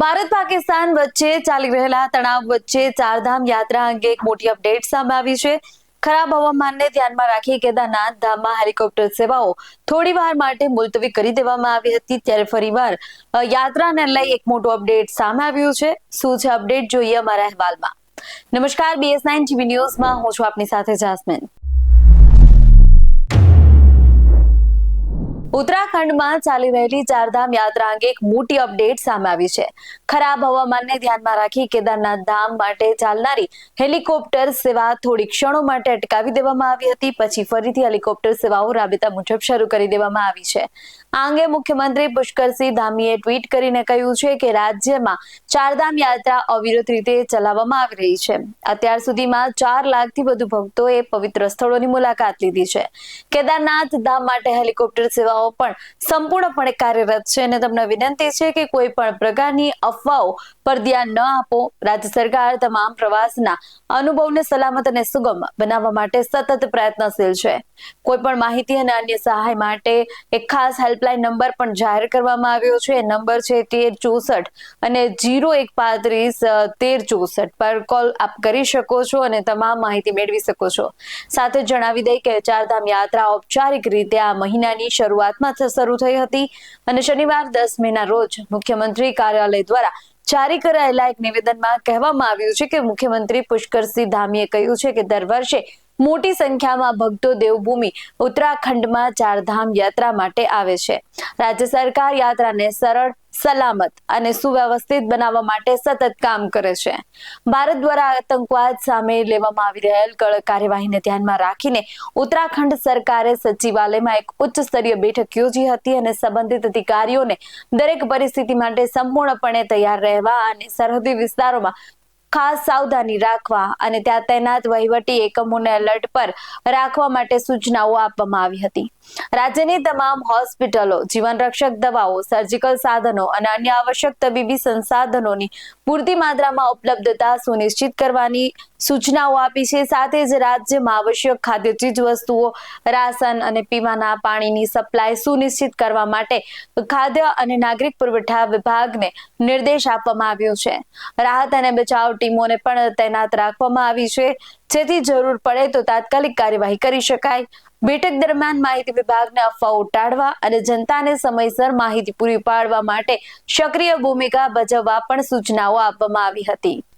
ભારત પાકિસ્તાન વચ્ચે ચાલી રહેલા તણાવ વચ્ચે ચારધામ યાત્રા અંગે એક મોટી અપડેટ સામે આવી છે. ખરાબ હવામાનને ધ્યાનમાં રાખી કેદારનાથ ધામમાં હેલિકોપ્ટર સેવાઓ થોડી વાર માટે મુલતવી કરી દેવામાં આવી હતી. ત્યારે ફરીવાર યાત્રાને લઈ એક મોટું અપડેટ સામે આવ્યું છે. શું છે અપડેટ? જોઈએ અમારા અહેવાલમાં. નમસ્કાર બીએસ નાઇન ટીવી ન્યૂઝમાં હું છું આપની સાથે જાસ્મિન. ઉત્તરાખંડમાં ચાલી રહેલી ચારધામ યાત્રા અંગે એક મોટી અપડેટ સામે આવી છે. ખરાબ હવામાનને ધ્યાનમાં રાખી કેદારનાથ ધામ માટે ચાલનારી હેલિકોપ્ટર સેવા થોડી ક્ષણો માટે અટકાવી દેવામાં આવી હતી. પછી ફરીથી હેલિકોપ્ટર સેવાઓ રાબેતા મુજબ શરૂ કરી દેવામાં આવી છે. આ અંગે મુખ્યમંત્રી પુષ્કરસિંહ ધામીએ ટ્વીટ કરીને કહ્યું છે કે રાજ્યમાં ચારધામ યાત્રા અવિરત રીતે ચલાવવામાં આવી રહી છે. અત્યાર સુધીમાં ચાર લાખથી વધુ ભક્તોએ પવિત્ર સ્થળોની મુલાકાત લીધી છે. કેદારનાથ ધામ માટે હેલિકોપ્ટર સેવાઓ પણ સંપૂર્ણપણે કાર્યરત છે અને તમને વિનંતી છે કે કોઈ પણ પ્રકારની અફવાઓ પર ધ્યાન ન આપો. રાજ્ય સરકાર તમામ પ્રવાસના અનુભવને સલામત અને સુગમ બનાવવા માટે સતત પ્રયત્નશીલ છે. કોઈ પણ માહિતી અને અન્ય સહાય માટે એક ખાસ હેલ્પલાઇન નંબર પણ જાહેર કરવામાં આવ્યો છે. નંબર છે તેર ચોસઠ અને જીરો એક પાંત્રીસ તેર ચોસઠ પર કોલ આપ કરી શકો છો અને તમામ માહિતી મેળવી શકો છો. સાથે જણાવી દઈએ કે ચારધામ યાત્રા ઔપચારિક રીતે આ મહિનાની શરૂઆતમાં થ- શરૂ થઈ હતી અને શનિવાર દસ મેના રોજ મુખ્યમંત્રી કાર્યાલય દ્વારા જારી કરાયેલા એક નિવેદનમાં કહેવામાં આવ્યું છે કે મુખ્યમંત્રી પુષ્કરસિંહ ધામીએ કહ્યું છે કે દર વર્ષે મોટી સંખ્યામાં ભક્તો દેવભૂમિ ઉત્તરાખંડમાં ચારધામ યાત્રા માટે આવે છે. રાજ્ય સરકાર યાત્રાને સરળ, સલામત અને સુવ્યવસ્થિત બનાવવા માટે સતત કામ કરે છે. ભારત દ્વારા આતંકવાદ સામે લેવામાં આવી રહેલ કડક કાર્યવાહીને ધ્યાનમાં રાખીને ઉત્તરાખંડ સરકારે સચિવાલયમાં એક ઉચ્ચ સ્તરીય બેઠક યોજી હતી અને સંબંધિત અધિકારીઓને દરેક પરિસ્થિતિ માટે સંપૂર્ણપણે તૈયાર રહેવા અને સરહદી વિસ્તારોમાં ખાસ સાવધાની રાખવા અને ત્યાં તૈનાત વહીવટી એકમોને એલર્ટ પર રાખવા માટે સૂચનાઓ આપવામાં આવી હતી. રાજ્યની તમામ હોસ્પિટલો, જીવનરક્ષક દવાઓ સર્જિકલ સાધનો અને અન્ય આવશ્યક તબીબી સંસાધનોની પૂરતી માત્રામાં ઉપલબ્ધતા સુનિશ્ચિત કરવાની સૂચનાઓ આપી છે. સાથે જ રાજ્યમાં આવશ્યક ખાદ્ય ચીજ વસ્તુઓ, રાશન અને પીવાના પાણીની સપ્લાય સુનિશ્ચિત કરવા માટે ખાદ્ય અને નાગરિક પુરવઠા વિભાગને નિર્દેશ આપવામાં આવ્યો છે. રાહત અને બચાવ ટીમોને પણ તૈનાત રાખવામાં આવી છે. જેથી જરૂર પડે તો તાત્કાલિક કાર્યવાહી કરી શકાય. બેઠક દરમિયાન માહિતી વિભાગને અફવાઓ ટાળવા અને જનતાને સમયસર માહિતી પૂરી પાડવા માટે સક્રિય ભૂમિકા ભજવવા પણ સૂચનાઓ આપવામાં આવી હતી.